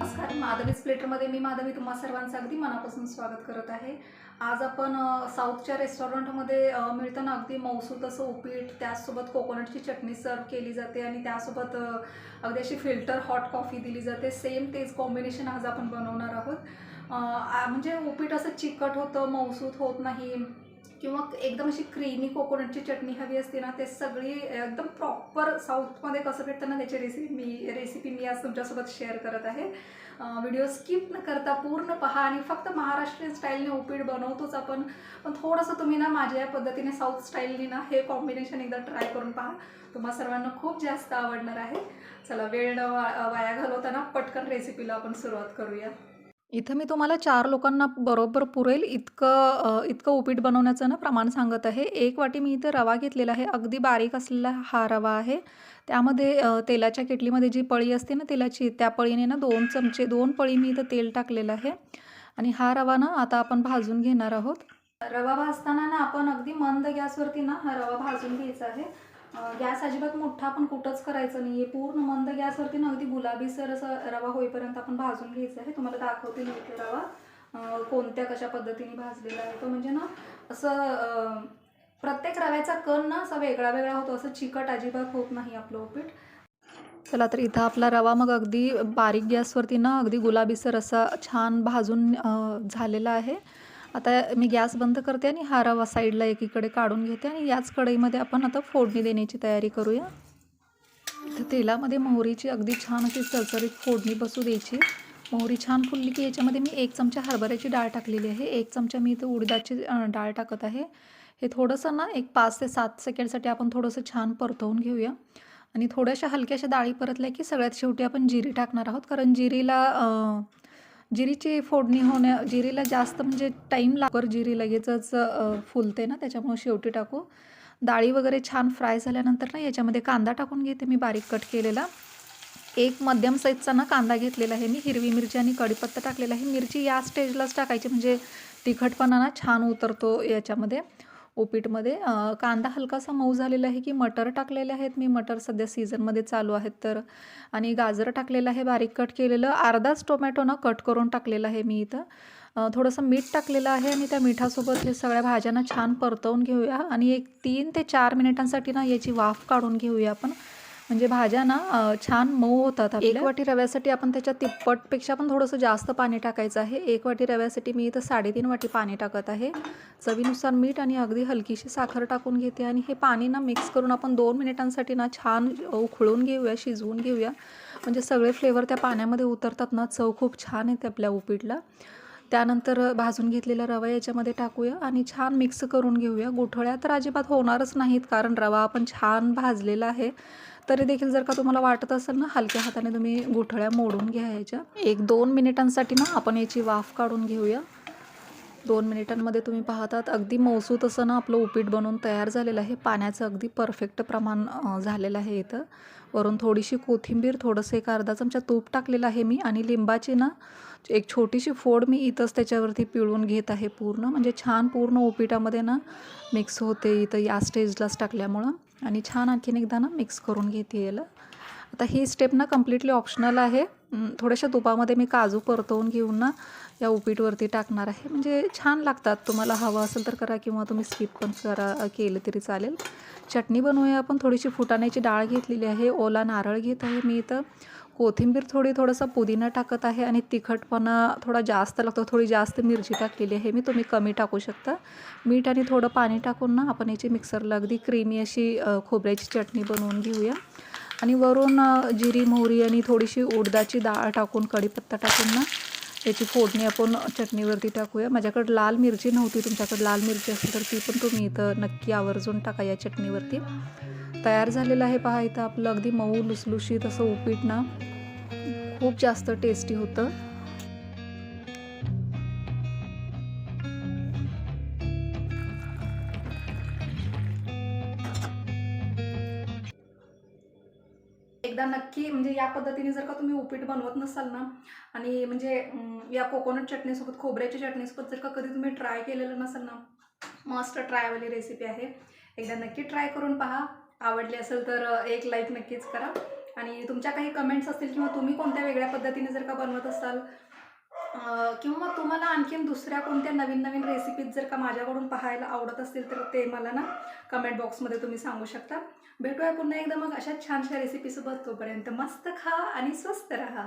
नमस्कार माधवीच प्लेटरमध्ये मी माधवी तुम्हा सर्वांचं अगदी मनापासून स्वागत करत आहे. आज आपण साऊथच्या रेस्टॉरंटमध्ये मिळताना मिळतं ना अगदी मौसूत असं उपीट त्याचसोबत कोकोनटची चटणी सर्व केली जाते आणि त्यासोबत अगदी अशी फिल्टर हॉट कॉफी दिली जाते. सेम तेच कॉम्बिनेशन आज आपण बनवणार आहोत. म्हणजे उपीट असं चिकट होतं मौसूत होत नाही. किंवा एकदम अशी क्रीमी कोकोनटची चटणी हवी असते ना ते सगळी एकदम प्रॉपर साऊथमध्ये कसं भेटतं ना त्याची रेसिपी मी रेसिपी मी आज तुमच्यासोबत शेअर करत आहे. व्हिडिओ स्किप न करता पूर्ण पहा आणि फक्त महाराष्ट्रीयन स्टाईलने उपीट बनवतोच आपण. पण थोडंसं तुम्ही ना माझ्या या पद्धतीने साऊथ स्टाईलने ना हे कॉम्बिनेशन एकदा ट्राय करून पहा. तुम्हा सर्वांना खूप जास्त आवडणार आहे. चला वेळ वा- वाया घालवताना पटकन रेसिपीला आपण सुरुवात करूया. इथं मी तुम्हाला चार लोकांना बरोबर पुरेल. इतकं इतकं उपीट बनवण्याचं ना प्रमाण सांगत आहे. एक वाटी मी इथं रवा घेतलेला आहे. अगदी बारीक असलेला हा रवा आहे. त्यामध्ये तेलाच्या केटलीमध्ये जी पळी असते ना तेलाची त्या पळीने ना दोन चमचे दोन पळी मी इथं तेल टाकलेलं आहे. आणि हा रवा ना आता आपण भाजून घेणार आहोत. रवा भाजताना ना आपण अगदी मंद गॅसवरती ना हा रवा भाजून घ्यायचा आहे. गॅस अजिबात मोठा आपण कुठंच करायचं नाही आहे पूर्ण मंद गॅसवरती ना अगदी गुलाबीसर असं रवा होईपर्यंत आपण भाजून घ्यायचं आहे. तुम्हाला दाखवते मी इथे रवा. कोणत्या कशा पद्धतीने भाजलेला आहे तो. म्हणजे ना असं प्रत्येक रव्याचा कण ना असा वेगळा वेगळा होतो. असं चिकट अजिबात होत नाही आपलं उपीट चला तर इथं आपला रवा मग अगदी बारीक गॅसवरती ना अगदी गुलाबीसर असा छान भाजून झालेला आहे. आता मी गॅस बंद करते आणि हा रवा साईडला एकीकडे काढून घेते आणि याच कढईमध्ये आपण आता फोडणी देण्याची तयारी करूया. इथं तेलामध्ये मोहरीची अगदी छान अशी चरचरीत फोडणी बसू द्यायची. मोहरी छान फुलली की याच्यामध्ये मी एक चमचा हरभऱ्याची डाळ टाकलेली आहे. एक चमचा मी इथं उडदाची डाळ टाकत आहे. हे थोडंसं ना एक पाच ते सात सेकंडसाठी आपण थोडंसं छान परतवून घेऊया. आणि थोड्याशा हलक्याशा डाळी परतल्या की सगळ्यात शेवटी आपण जिरी टाकणार आहोत. कारण जिरीला जिरीची फोडणी होण्या जिरीला जास्त म्हणजे टाईम लागकर जिरी लगेचच फुलते ना त्याच्यामुळे शेवटी टाकू. डाळी वगैरे छान फ्राय झाल्यानंतर ना याच्यामध्ये कांदा टाकून घेते मी बारीक कट केलेला. एक मध्यम साईजचा ना कांदा घेतलेला आहे मी हिरवी मिरची आणि कढीपत्ता टाकलेला आहे. मिरची या स्टेजलाच टाकायची म्हणजे तिखटपणा ना छान उतरतो याच्यामध्ये. उपीटमध्ये कांदा हलकासा मऊ झालेला आहे की मटर टाकलेले आहेत. मी मटर सध्या सीझनमध्ये चालू आहेत तर. आणि गाजर टाकलेलं आहे बारीक कट केलेलं. अर्धाच टोमॅटो ना कट करून टाकलेला आहे मी इथं. थोडंसं मीठ टाकलेलं आहे आणि त्या मिठासोबत हे सगळ्या भाज्यांना छान परतवून घेऊया. आणि एक तीन ते चार मिनिटांसाठी ना याची वाफ काढून घेऊया आपण. म्हणजे भाज्या ना छान मऊ होतात एक वाटी रव्यासाठी आपण त्याच्या तिप्पटपेक्षा पण थोडंसं जास्त पाणी टाकायचं आहे. एक वाटी रव्यासाठी मी इथं साडेतीन वाटी पाणी टाकत आहे. चवीनुसार मीठ आणि अगदी हलकीशी साखर टाकून घेते आणि हे पाणी ना मिक्स करून आपण दोन मिनिटांसाठी ना छान उखळून घेऊया शिजवून घेऊया. म्हणजे सगळे फ्लेवर त्या पाण्यामध्ये उतरतात ना चव खूप छान येते आपल्या उपीटला. त्यानंतर भाजून घेतलेला रवा याच्यामध्ये टाकूया आणि छान मिक्स करून घेऊया. गुठळ्या तर अजिबात होणारच नाहीत कारण रवा आपण छान भाजलेला आहे. तरी देखील जर का तुम्हाला वाटत असेल ना हलक्या हाताने तुम्ही गुठळ्या मोडून घ्यायच्या. एक दोन मिनिटांसाठी ना आपण याची वाफ काढून घेऊया. दोन मिनिटांमध्ये तुम्ही पाहतात अगदी मौसूत असं ना आपलं उपीट बनवून तयार झालेलं आहे. पाण्याचं अगदी परफेक्ट प्रमाण झालेलं आहे इथं. वरून थोडीशी कोथिंबीर थोडंसं एक अर्धा चमचा तूप टाकलेलं आहे मी आणि लिंबाची ना एक छोटीशी फोड मी इथंच त्याच्यावरती पिळून घेत आहे पूर्ण. म्हणजे छान पूर्ण उपीटामध्ये ना मिक्स होते इथं या स्टेजलाच टाकल्यामुळं. आणि छान आणखीन एकदा ना मिक्स करून घेते याला. आता ही स्टेप ना कम्प्लिटली ऑप्शनल आहे. थोड्याशा तुपामध्ये मी काजू परतवून घेऊन ना या उपीटवरती टाकणार आहे. म्हणजे छान लागतात. तुम्हाला हवं असेल तर करा किंवा तुम्ही स्किप पण करा केलं तरी चालेल. चटणी बनवूया आपण. थोडीशी फुटाण्याची डाळ घेतलेली आहे. ओला नारळ घेत आहे मी इथं. कोथिंबीर थोडी थोडंसं पुदिना टाकत आहे आणि तिखटपणा थोडा जास्त लागतो थोडी जास्त मिरची टाकलेली आहे मी तुम्ही कमी टाकू शकता. मीठ आणि थोडं पाणी टाकून ना आपण याची मिक्सरला अगदी क्रीमी अशी खोबऱ्याची चटणी बनवून घेऊया. आणि वरून जिरी मोहरी आणि थोडीशी उडदाची डाळ टाकून कढीपत्ता टाकून ना याची फोडणी आपण चटणीवरती टाकूया. माझ्याकडे लाल मिरची नव्हती तुमच्याकडे लाल मिरची असेल तर ती पण तुम्ही इथं नक्की आवर्जून टाका या चटणीवरती. तयार झालेलं आहे पहा इथं आपलं अगदी मऊ लुसलुशीत असं उपीट ना. खूप जास्त टेस्टी होतं. एकदा नक्की म्हणजे या पद्धतीने जर का तुम्ही उपीट बनवत नसाल ना आणि म्हणजे या कोकोनट चटणीसोबत खोबऱ्याच्या चटणीसोबत जर का कधी तुम्ही ट्राय केलेलं नसाल ना मस्त ट्रायवाली रेसिपी आहे. एकदा नक्की ट्राय करून पहा. आवडली असेल तर एक लाईक नक्कीच करा. आणि तुमच्या काही कमेंट्स असतील किंवा तुम्ही कोणत्या वेगळ्या पद्धतीने जर का बनवत असाल किंवा तुम्हाला आणखीन दुसऱ्या कोणत्या नवीन नवीन रेसिपीज जर का माझ्याकडून पाहायला आवडत असतील तर ते मला ना कमेंट बॉक्समध्ये तुम्ही सांगू शकता. भेटूया पुन्हा एकदा मग अशा छानशा रेसिपीसोबत तोपर्यंत मस्त खा आणि स्वस्त राहा.